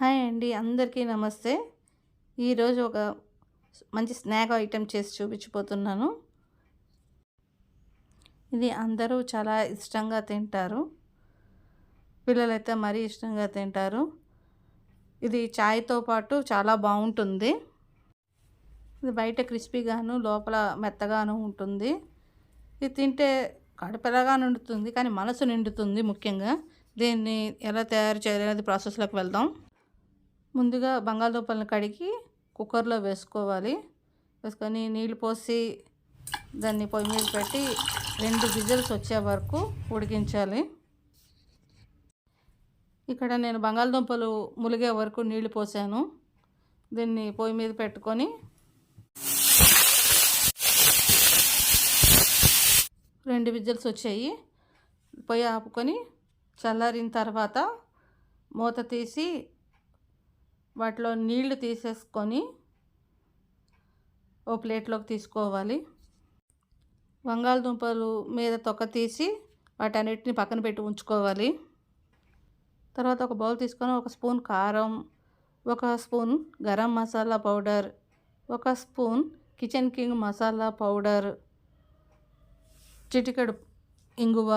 Hi అండి అందరికీ నమస్తే. ఈరోజు ఒక మంచి స్నాక్ ఐటెం చేసి చూపించిపోతున్నాను ఇది అందరూ చాలా ఇష్టంగా తింటారు. పిల్లలైతే మరీ ఇష్టంగా తింటారు. ఇది చాయ్తో పాటు చాలా బాగుంటుంది. ఇది బయట క్రిస్పీగాను లోపల మెత్తగాను ఉంటుంది. ఇది తింటే కడుపెలగా నిండుతుంది కానీ మనసు నిండుతుంది ముఖ్యంగా. దీన్ని ఎలా తయారు చేయాలనేది ప్రాసెస్లోకి వెళ్దాం. ముందుగా బంగాళదుంపలను కడిగి కుక్కర్లో వేసుకోవాలి. వేసుకొని నీళ్ళు పోసి దాన్ని పొయ్యి మీద పెట్టి రెండు విజిల్స్ వచ్చే వరకు ఉడికించాలి. ఇక్కడ నేను బంగాళదుంపలు ములిగే వరకు నీళ్ళు పోసాను. దీన్ని పొయ్యి మీద పెట్టుకొని రెండు విజిల్స్ వచ్చాయి. పొయ్యి ఆపుకొని చల్లారిన తర్వాత మూత తీసి వాటిలో నీళ్ళు తీసేసుకొని ఓ ప్లేట్లోకి తీసుకోవాలి. బంగాళదుంపలు మీద తొక్క తీసి వాటన్నిటిని పక్కన పెట్టి ఉంచుకోవాలి. తర్వాత ఒక బౌల్ తీసుకొని ఒక స్పూన్ కారం ఒక స్పూన్ గరం మసాలా పౌడర్ ఒక spoon kitchen king masala powder చిటికెడు ఇంగువ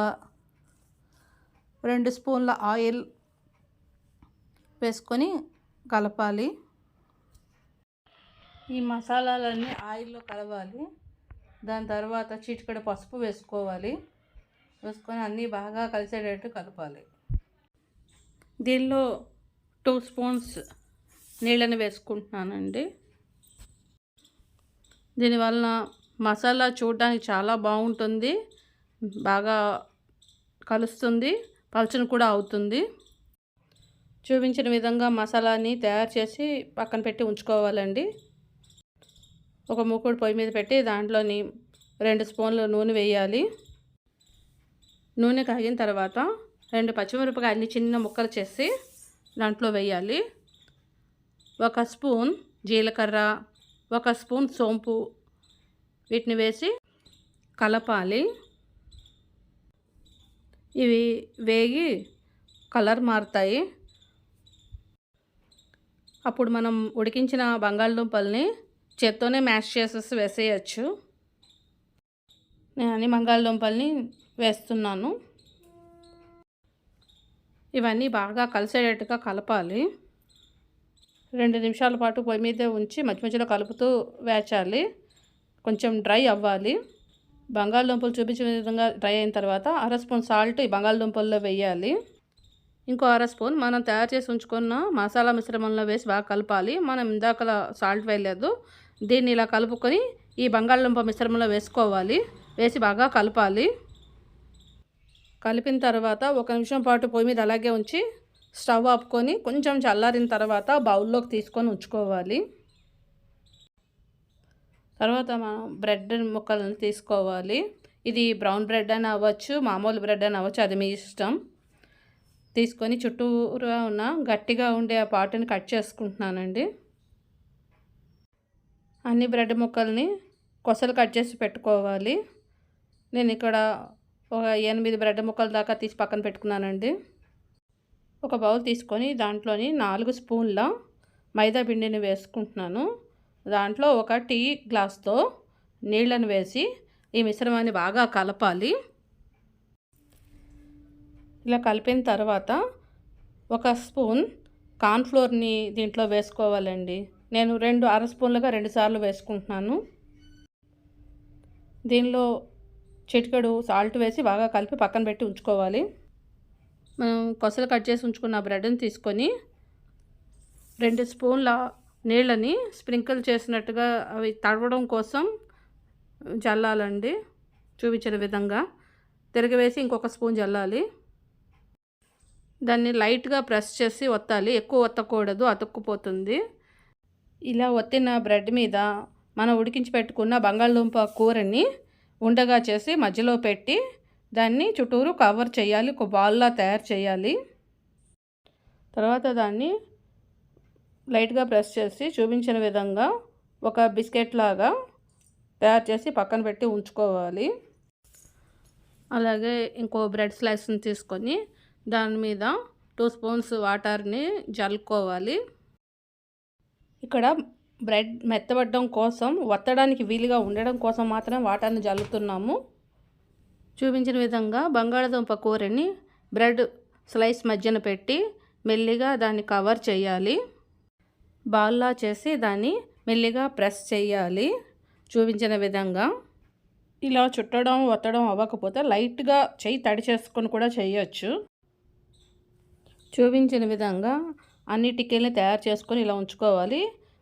రెండు స్పూన్ల ఆయిల్ వేసుకొని కలపాలి. ఈ మసాలాలన్నీ ఆయిల్లో కలవాలి. దాని తర్వాత చిటికడ పసుపు వేసుకోవాలి. వేసుకొని అన్నీ బాగా కలిసేటట్టు కలపాలి. దీనిలో టూ స్పూన్స్ నీళ్ళని వేసుకుంటున్నానండి. దీనివలన మసాలా చూడడానికి చాలా బాగుంటుంది. బాగా కలుస్తుంది. పలచన కూడా అవుతుంది. చూపించిన విధంగా మసాలాని తయారు చేసి పక్కన పెట్టి ఉంచుకోవాలండి. ఒక మూకుడు పొయ్యి మీద పెట్టి దాంట్లోని రెండు స్పూన్లు నూనె వేయాలి. నూనె కాగిన తర్వాత రెండు పచ్చిమిరపకాయలని చిన్న ముక్కలు చేసి దాంట్లో వేయాలి. ఒక స్పూన్ జీలకర్ర ఒక స్పూన్ సోంపు వీటిని వేసి కలపాలి. ఇవి వేగి కలర్ మారుతాయి. అప్పుడు మనం ఉడికించిన బంగాళదుంపల్ని చేత్తోనే మ్యాష్ చేసేసి వేసేయచ్చు. నేను అన్ని బంగాళదుంపల్ని వేస్తున్నాను. ఇవన్నీ బాగా కలిసేటట్టుగా కలపాలి. రెండు నిమిషాల పాటు పొయ్యి మీద ఉంచి మధ్య మధ్యలో కలుపుతూ వేచాలి. కొంచెం డ్రై అవ్వాలి. బంగాళదుంపలు చూపించిన విధంగా డ్రై అయిన తర్వాత అర స్పూన్ సాల్ట్ ఈ బంగాళదుంపల్లో వేయాలి. ఇంకో అర స్పూన్ మనం తయారు చేసి ఉంచుకున్న మసాలా మిశ్రమంలో వేసి బాగా కలపాలి. మనం ఇందాక సాల్ట్ వేయలేదు. దీన్ని ఇలా కలుపుకొని ఈ బంగాళదుంప మిశ్రమంలో వేసుకోవాలి. వేసి బాగా కలపాలి. కలిపిన తర్వాత ఒక నిమిషం పాటు పొయ్యి మీద అలాగే ఉంచి స్టవ్ ఆపుకొని కొంచెం చల్లారిన తర్వాత బౌల్లోకి తీసుకొని ఉంచుకోవాలి. తర్వాత మనం బ్రెడ్ ముక్కలను తీసుకోవాలి. ఇది బ్రౌన్ బ్రెడ్ అని అవ్వచ్చు మామూలు బ్రెడ్ అని అవ్వచ్చు అది మీ ఇష్టం. తీసుకొని చుట్టూరా ఉన్న గట్టిగా ఉండే ఆ పాటుని కట్ చేసుకుంటున్నానండి. అన్ని బ్రెడ్ ముక్కల్ని కొసలు కట్ చేసి పెట్టుకోవాలి. నేను ఇక్కడ ఒక ఎనిమిది బ్రెడ్ ముక్కల దాకా తీసి పక్కన పెట్టుకున్నానండి. ఒక బౌల్ తీసుకొని దాంట్లోని నాలుగు స్పూన్ల మైదా పిండిని వేసుకుంటున్నాను. దాంట్లో ఒక టీ గ్లాస్తో నీళ్ళను వేసి ఈ మిశ్రమాన్ని బాగా కలపాలి. ఇలా కలిపిన తర్వాత ఒక స్పూన్ కార్న్ఫ్లోర్ని దీంట్లో వేసుకోవాలండి. నేను రెండు అర స్పూన్లుగా రెండు సార్లు వేసుకుంటున్నాను. దీనిలో చిటికెడు సాల్ట్ వేసి బాగా కలిపి పక్కన పెట్టి ఉంచుకోవాలి. మనం కొసలు కట్ చేసి ఉంచుకున్న బ్రెడ్ని తీసుకొని రెండు స్పూన్ల నీళ్ళని స్ప్రింకిల్ చేసినట్టుగా అవి తడవడం కోసం చల్లాలండి చూపించిన విధంగా తిరగవేసి ఇంకొక స్పూన్ చల్లాలి దాన్ని లైట్గా ప్రెస్ చేసి ఒత్తాలి. ఎక్కువ ఒత్తకూడదు అతుక్కుపోతుంది. ఇలా ఒత్తిన బ్రెడ్ మీద మనం ఉడికించి పెట్టుకున్న బంగాళదుంప కూరని ఉండగా చేసి మధ్యలో పెట్టి దాన్ని చుట్టూరు కవర్ చేయాలి ఒక బాల్లా తయారు చేయాలి. తర్వాత దాన్ని లైట్గా ప్రెస్ చేసి చూపించిన విధంగా ఒక బిస్కెట్ లాగా తయారు చేసి పక్కన పెట్టి ఉంచుకోవాలి. అలాగే ఇంకో బ్రెడ్ స్లైస్ని తీసుకొని దాని మీద టూ స్పూన్స్ వాటర్ని జల్లుకోవాలి. ఇక్కడ బ్రెడ్ మెత్తబడడం కోసం వత్తడానికి వీలుగా ఉండడం కోసం మాత్రం వాటర్ని జల్లుతున్నాము. చూపించిన విధంగా బంగాళదుంప కూరని బ్రెడ్ స్లైస్ మధ్యన పెట్టి మెల్లిగా దాన్ని కవర్ చేయాలి. బాల్లా చేసి దాన్ని మెల్లిగా ప్రెస్ చేయాలి. చూపించిన విధంగా ఇలా చుట్టడం ఒత్తడం అవ్వకపోతే లైట్గా చెయ్యి తడి చేసుకొని కూడా చేయొచ్చు. చూపించిన విధంగా అన్ని టికెల్ని తయారు చేసుకొని ఇలా ఉంచుకోవాలి.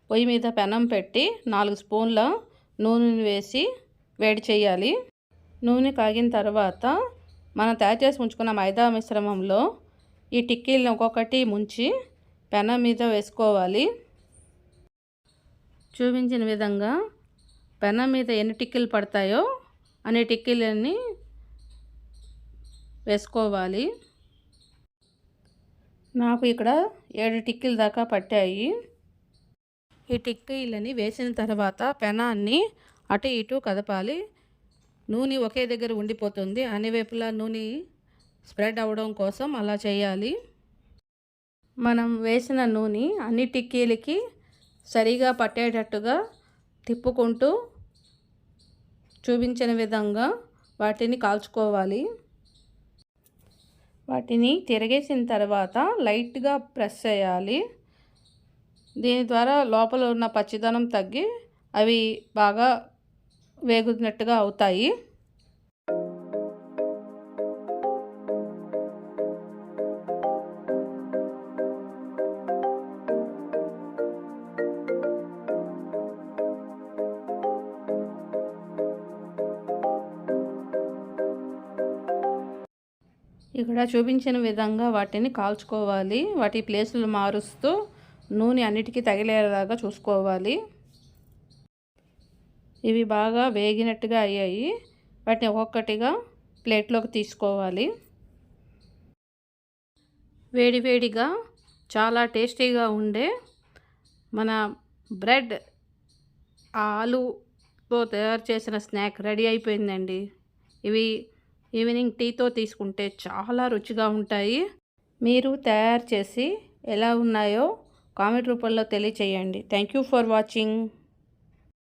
పొయ్యి మీద పెనం పెట్టి నాలుగు స్పూన్ల నూనెని వేసి వేడి చేయాలి. నూనె కాగిన తర్వాత మనం తయారు చేసి ఉంచుకున్న మైదా మిశ్రమంలో ఈ టిక్కీలను ఒక్కొక్కటి ముంచి పెనం మీద వేసుకోవాలి. చూపించిన విధంగా పెనం మీద ఎన్ని టిక్కీలు పడతాయో అనే టిక్కీలన్నీ వేసుకోవాలి. నాకు ఇక్కడ ఏడు టిక్కీల దాకా పట్టాయి. ఈ టిక్కీలని వేసిన తర్వాత పెనాన్ని అటు ఇటు కదపాలి. నూనె ఒకే దగ్గర ఉండిపోతుంది. అన్ని వైపులా నూనె స్ప్రెడ్ అవ్వడం కోసం అలా చేయాలి. మనం వేసిన నూనె అన్ని టిక్కీలకి సరిగా పట్టేటట్టుగా తిప్పుకుంటూ చూపించిన విధంగా వాటిని కాల్చుకోవాలి. వాటిని తిరగేసిన తర్వాత లైట్గా ప్రెస్ చేయాలి. దీని ద్వారా లోపల ఉన్న పచ్చిదనం తగ్గి అవి బాగా వేగుతున్నట్టుగా అవుతాయి. ఇక్కడ చూపించిన విధంగా వాటిని కాల్చుకోవాలి. వాటి ప్లేసులు మారుస్తూ నూనె అన్నిటికీ తగిలేలాగా చూసుకోవాలి. ఇవి బాగా వేగినట్టుగా అయ్యాయి. వాటిని ఒక్కొక్కటిగా ప్లేట్లోకి తీసుకోవాలి. వేడివేడిగా చాలా టేస్టీగా ఉండే మన బ్రెడ్ ఆలుతో తయారు చేసిన స్నాక్ రెడీ అయిపోయిందండి. ఇవి ఈవినింగ్ టీతో తీసుకుంటే చాలా రుచిగా ఉంటాయి. మీరు తయారు చేసి ఎలా ఉన్నాయో కామెంట్ రూపంలో తెలియచేయండి. Thank you for watching.